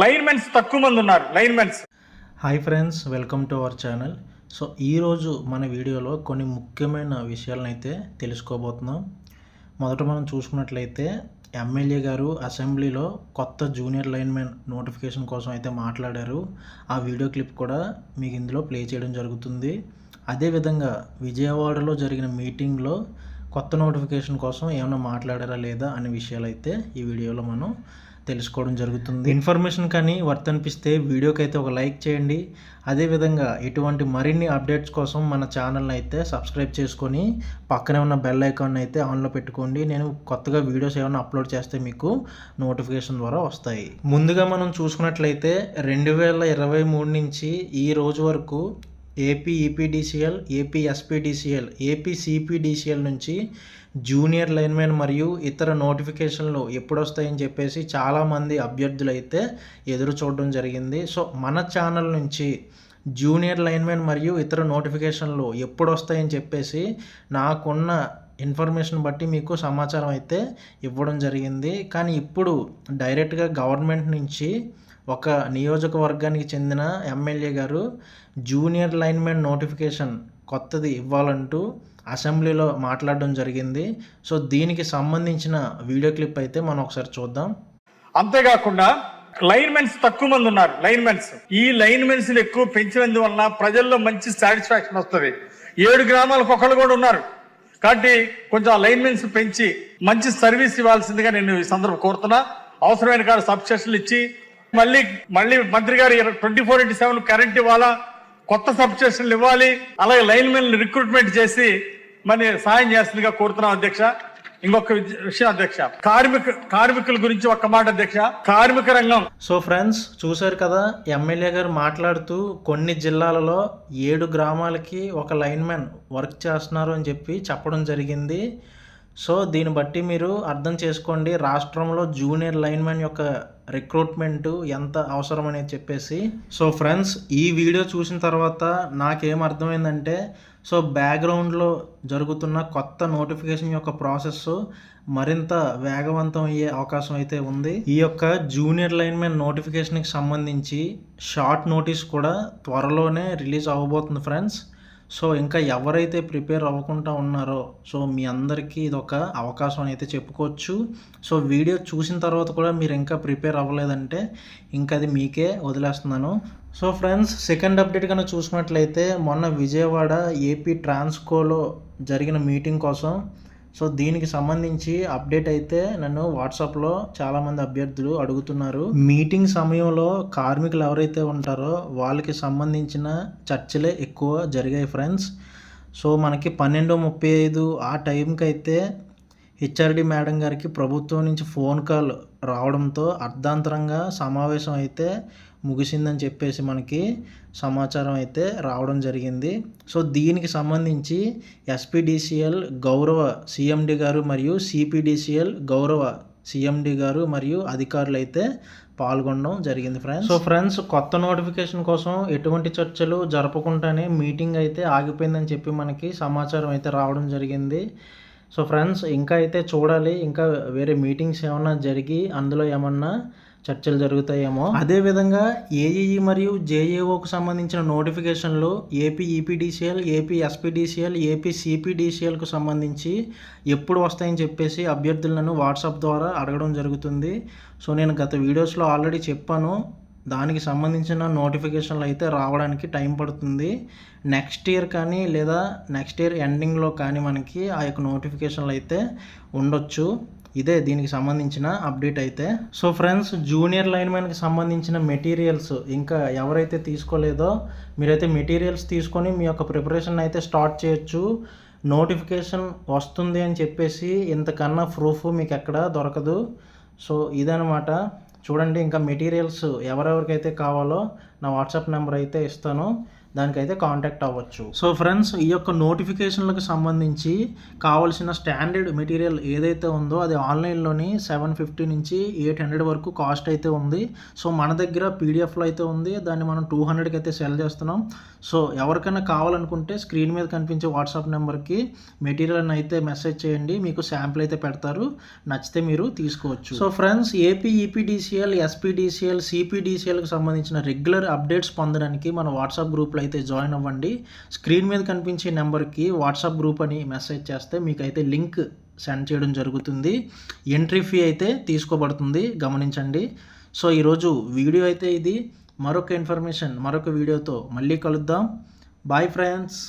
Linemen తక్కువ మంది ఉన్నారు linemens. Hi friends welcome to our channel. So ఈరోజు మన వీడియోలో కొన్ని ముఖ్యమైన విషయాలను అయితే తెలుసుకోబోతున్నాం. మొదట మనం చూసుకున్నట్లయితే ఎమ్మెల్యే గారు అసెంబ్లీలో కొత్త జూనియర్ లైన్మెన్ నోటిఫికేషన్ కోసం అయితే మాట్లాడారు. ఆ వీడియో క్లిప్ కూడా మీకు ఇందులో ప్లే చేయడం జరుగుతుంది. అదేవిధంగా విజయవాడలో జరిగిన మీటింగ్లో కొత్త నోటిఫికేషన్ కోసం ఏమైనా మాట్లాడారా లేదా అనే విషయాలు అయితే ఈ వీడియోలో మనం తెలుసుకోవడం జరుగుతుంది. ఇన్ఫర్మేషన్ కానీ వర్త్ అనిపిస్తే వీడియోకి అయితే ఒక లైక్ చేయండి. అదేవిధంగా ఇటువంటి మరిన్ని అప్డేట్స్ కోసం మన ఛానల్ని అయితే సబ్స్క్రైబ్ చేసుకొని పక్కనే ఉన్న బెల్ ఐకాన్ అయితే ఆన్లో పెట్టుకోండి. నేను కొత్తగా వీడియోస్ ఏమైనా అప్లోడ్ చేస్తే మీకు నోటిఫికేషన్ ద్వారా వస్తాయి. ముందుగా మనం చూసుకున్నట్లయితే రెండు వేల ఇరవై మూడు నుంచి ఈ రోజు వరకు AP EPDCL AP SPDCL AP CPDCL నుంచి జూనియర్ లైన్మెన్ మరియు ఇతర నోటిఫికేషన్లు ఎప్పుడొస్తాయని చెప్పేసి చాలామంది అభ్యర్థులు అయితే ఎదురు చూడడం జరిగింది. సో మన ఛానల్ నుంచి జూనియర్ లైన్మెన్ మరియు ఇతర నోటిఫికేషన్లు ఎప్పుడు వస్తాయని చెప్పేసి నాకున్న ఇన్ఫర్మేషన్ బట్టి మీకు సమాచారం అయితే ఇవ్వడం జరిగింది. కానీ ఇప్పుడు డైరెక్ట్గా గవర్నమెంట్ నుంచి ఒక నియోజకవర్గానికి చెందిన ఎమ్మెల్యే గారు జూనియర్ లైన్మెన్ నోటిఫికేషన్ కొత్తది ఇవ్వాలంటూ అసెంబ్లీలో మాట్లాడడం జరిగింది. సో దీనికి సంబంధించిన వీడియో క్లిప్ అయితే మనం ఒకసారి చూద్దాం. అంతేకాకుండా లైన్మెన్స్ తక్కువ మంది ఉన్నారు లైన్మెన్స్. ఈ లైన్మెన్స్ ఎక్కువ పెంచినందువల్ల ప్రజల్లో మంచి సాటిస్ఫాక్షన్ వస్తుంది. ఏడు గ్రామాలకు ఒకళ్ళు కూడా ఉన్నారు. కాబట్టి కొంచెం ఆ లైన్మెన్స్ పెంచి మంచి సర్వీస్ ఇవ్వాల్సిందిగా నేను ఈ సందర్భం కోరుతున్నా. అవసరమైన కాదు సబ్స్టేషన్లు ఇచ్చి మళ్ళీ మళ్ళీ మంత్రి గారు twenty four into seven current ఇవ్వాలా? కొత్త సబ్స్టేషన్లు ఇవ్వాలి. అలాగే లైన్ మెన్ రిక్రూట్మెంట్ చేసి మరి సాయం చేస్తుందిగా కోరుతున్నాం అధ్యక్ష. ఇంకొక విషయం అధ్యక్ష. కార్మిక కార్మికుల గురించి ఒక్క మాట అధ్యక్ష. కార్మిక రంగం. సో ఫ్రెండ్స్ చూశారు కదా ఎమ్మెల్యే గారు మాట్లాడుతూ కొన్ని జిల్లాలలో ఏడు గ్రామాలకి ఒక లైన్మెన్ వర్క్ చేస్తున్నారు అని చెప్పి చెప్పడం జరిగింది. సో దీన్ని బట్టి మీరు అర్థం చేసుకోండి రాష్ట్రంలో జూనియర్ లైన్మెన్ యొక్క రిక్రూట్మెంట్ ఎంత అవసరం అనేది చెప్పేసి. సో ఫ్రెండ్స్ ఈ వీడియో చూసిన తర్వాత నాకేం అర్థమైందంటే సో బ్యాక్గ్రౌండ్లో జరుగుతున్న కొత్త నోటిఫికేషన్ యొక్క ప్రాసెస్ మరింత వేగవంతం అయ్యే అవకాశం అయితే ఉంది. ఈ యొక్క జూనియర్ లైన్మెన్ నోటిఫికేషన్కి సంబంధించి షార్ట్ నోటీస్ కూడా త్వరలోనే రిలీజ్ అవ్వబోతుంది ఫ్రెండ్స్. సో ఇంకా ఎవరైతే ప్రిపేర్ అవ్వకుండా ఉన్నారో సో మీ అందరికీ ఇది ఒక అవకాశం అయితే చెప్పుకోవచ్చు. సో వీడియో చూసిన తర్వాత కూడా మీరు ఇంకా ప్రిపేర్ అవ్వలేదంటే ఇంకా అది మీకే వదిలేస్తున్నాను. సో ఫ్రెండ్స్ సెకండ్ అప్డేట్ కనుక చూసినట్లయితే మొన్న విజయవాడ ఏపీ ట్రాన్స్కోలో జరిగిన మీటింగ్ కోసం సో దీనికి సంబంధించి అప్డేట్ అయితే నన్ను వాట్సాప్లో చాలామంది అభ్యర్థులు అడుగుతున్నారు. మీటింగ్ సమయంలో కార్మికులు ఎవరైతే ఉంటారో వాళ్ళకి సంబంధించిన చర్చలే ఎక్కువ జరిగాయి ఫ్రెండ్స్. సో మనకి పన్నెండు ముప్పై ఐదు ఆ టైంకి అయితే హెచ్ఆర్డి మేడం గారికి ప్రభుత్వం నుంచి ఫోన్ కాల్ రావడంతో అర్ధాంతరంగా సమావేశం అయితే ముగిసిందని చెప్పేసి మనకి సమాచారం అయితే రావడం జరిగింది. సో దీనికి సంబంధించి ఎస్పీడీసీఎల్ గౌరవ సిఎండి గారు మరియు సిపిడిసిఎల్ గౌరవ సిఎండి గారు మరియు అధికారులు అయితే పాల్గొనడం జరిగింది ఫ్రెండ్స్. సో ఫ్రెండ్స్ కొత్త నోటిఫికేషన్ కోసం ఎటువంటి చర్చలు జరపకుండానే మీటింగ్ అయితే ఆగిపోయిందని చెప్పి మనకి సమాచారం అయితే రావడం జరిగింది. సో ఫ్రెండ్స్ ఇంకా అయితే చూడాలి. ఇంకా వేరే మీటింగ్స్ ఏమన్నా జరిగి అందులో ఏమన్నా చర్చలు జరుగుతాయేమో. అదేవిధంగా ఏఈఈ మరియు జేఏఓకు సంబంధించిన నోటిఫికేషన్లు AP EPDCL AP SPDCL AP సిపిడిసిఎల్కు సంబంధించి ఎప్పుడు వస్తాయని చెప్పేసి అభ్యర్థులను వాట్సాప్ ద్వారా అడగడం జరుగుతుంది. సో నేను గత వీడియోస్లో ఆల్రెడీ చెప్పాను. దానికి సంబంధించిన నోటిఫికేషన్లు అయితే రావడానికి టైం పడుతుంది. నెక్స్ట్ ఇయర్ కానీ లేదా నెక్స్ట్ ఇయర్ ఎండింగ్లో కానీ మనకి ఆ యొక్క నోటిఫికేషన్లు అయితే ఉండొచ్చు. ఇదే దీనికి సంబంధించిన అప్డేట్ అయితే. సో ఫ్రెండ్స్ జూనియర్ లైన్మెన్కి సంబంధించిన మెటీరియల్స్ ఇంకా ఎవరైతే తీసుకోలేదో మీరైతే మెటీరియల్స్ తీసుకొని మీ యొక్క ప్రిపరేషన్ అయితే స్టార్ట్ చేయొచ్చు. నోటిఫికేషన్ వస్తుంది అని చెప్పేసి ఇంతకన్నా ప్రూఫ్ మీకు ఎక్కడ దొరకదు. సో ఇదనమాట చూడండి ఇంకా మెటీరియల్స్ ఎవరెవరికైతే కావాలో నా వాట్సాప్ నెంబర్ అయితే ఇస్తాను. దానికైతే కాంటాక్ట్ అవ్వచ్చు. సో ఫ్రెండ్స్ ఈ యొక్క నోటిఫికేషన్లకు సంబంధించి కావాల్సిన స్టాండర్డ్ మెటీరియల్ ఏదైతే ఉందో అది ఆన్లైన్లోని సెవెన్ ఫిఫ్టీ నుంచి ఎయిట్ హండ్రెడ్ వరకు కాస్ట్ అయితే ఉంది. సో మన దగ్గర పీడిఎఫ్లో అయితే ఉంది. దాన్ని మనం టూ హండ్రెడ్కి అయితే సెల్ చేస్తున్నాం. సో ఎవరికైనా కావాలనుకుంటే స్క్రీన్ మీద కనిపించే వాట్సాప్ నెంబర్కి మెటీరియల్ అయితే మెసేజ్ చేయండి. మీకు శాంపిల్ అయితే పెడతారు. నచ్చితే మీరు తీసుకోవచ్చు. So friends AP EPDCL SPDCL సిపిడిసిఎల్కి సంబంధించిన రెగ్యులర్ అప్డేట్స్ పొందడానికి మన వాట్సాప్ గ్రూప్లో అయితే జాయిన్ అవ్వండి. స్క్రీన్ మీద కనిపించే నెంబర్కి వాట్సాప్ గ్రూప్ అని మెసేజ్ చేస్తే మీకు అయితే లింక్ సెండ్ చేయడం జరుగుతుంది. ఎంట్రీ ఫీ అయితే తీసుకోబడుతుంది. గమనించండి. సో ఈరోజు వీడియో అయితే ఇది. మరొక ఇన్ఫర్మేషన్ మరొక వీడియోతో మళ్ళీ కలుద్దాం. Bye friends.